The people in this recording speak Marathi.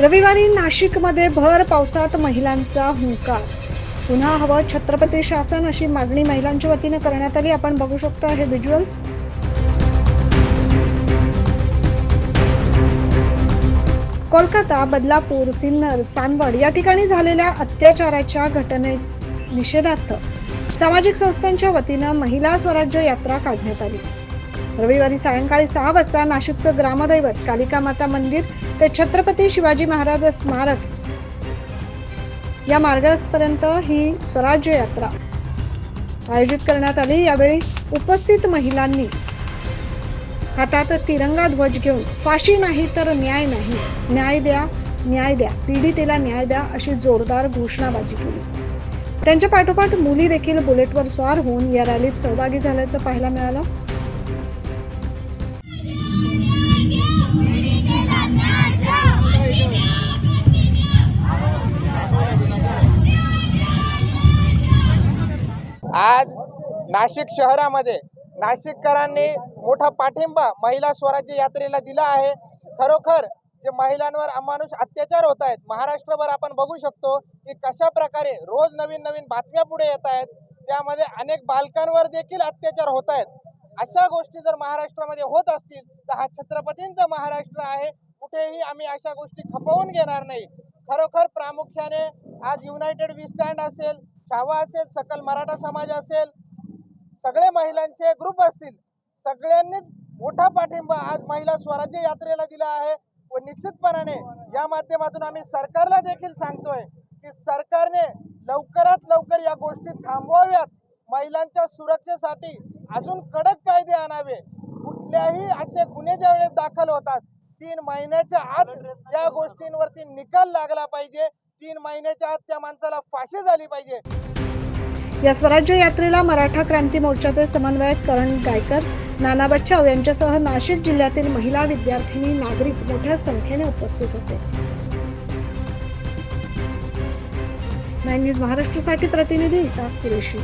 रविवारी नाशिकमध्ये भर पावसात महिलांचा हुंकार. पुन्हा हवं छत्रपती शासन अशी मागणी महिलांच्या वतीनं करण्यात आली. आपण बघू शकतो हे व्हिज्युअल्स कोलकाता बदलापूर सिन्नर चांदवड या ठिकाणी झालेल्या अत्याचाराच्या घटने निषेधार्थ. सामाजिक संस्थांच्या वतीनं महिला स्वराज्य यात्रा काढण्यात आली. रविवारी सायंकाळी सहा वाजता नाशिकचं ग्रामदैवत कालिका माता मंदिर ते छत्रपती शिवाजी महाराज स्मारक या मार्गापर्यंत ही स्वराज्य यात्रा आयोजित करण्यात आली. यावेळी उपस्थित महिलांनी हातात तिरंगा ध्वज घेऊन फाशी नाही तर न्याय नाही. न्याय द्या न्याय द्या. पीडितेला न्याय द्या अशी जोरदार घोषणाबाजी केली. त्यांच्या पाठोपाठ मुली देखील बुलेटवर स्वार होऊन या रॅलीत सहभागी झाल्याचं पाहायला मिळालं. आज नाशिक शहरामध्ये नाशिककरांनी मोठा पाठिंबा महिला स्वराज्य यात्रेला दिला आहे. खरोखर जे महिलांवर अमानुष अत्याचार होत आहेत महाराष्ट्रभर आपण बघू शकतो की कशा प्रकारे रोज नवीन नवीन बातम्या पुढे येत आहेत. त्यामध्ये अनेक बालकांवर देखील अत्याचार होत आहेत. अशा गोष्टी जर महाराष्ट्रामध्ये होत असतील तर हा छत्रपतींचा महाराष्ट्र आहे. कुठेही आम्ही अशा गोष्टी खपवून घेणार नाही. खरोखर प्रामुख्याने आज युनायटेड वी स्टँड असेल छावा असेल सकल मराठा समाज असेल सगळे महिलांचे ग्रुप असतील. सगळ्यांनीच मोठा पाठिंबा आज महिला स्वराज्य यात्रेला दिला आहे. व निश्चितपणाने या माध्यमातून आम्ही सरकारला देखील सांगतोय की सरकारने लवकरात लवकर या गोष्टी थांबवाव्यात. महिलांच्या सुरक्षेसाठी अजून कडक कायदे आणावे. कुठल्याही असे गुन्हे ज्या वेळेस दाखल होतात तीन महिन्याच्या आत त्या गोष्टींवरती निकाल लागला पाहिजे. तीन महिन्याच्या आत त्या माणसाला फाशी झाली पाहिजे. या स्वराज्य यात्रेला मराठा क्रांती मोर्चाचे समन्वयक करण गायकर नाना बच्चाव यांच्यासह नाशिक जिल्ह्यातील महिला विद्यार्थिनी नागरिक मोठ्या संख्येने उपस्थित होते. नाईन न्यूज महाराष्ट्रासाठी प्रतिनिधी इसाक कुरेशी.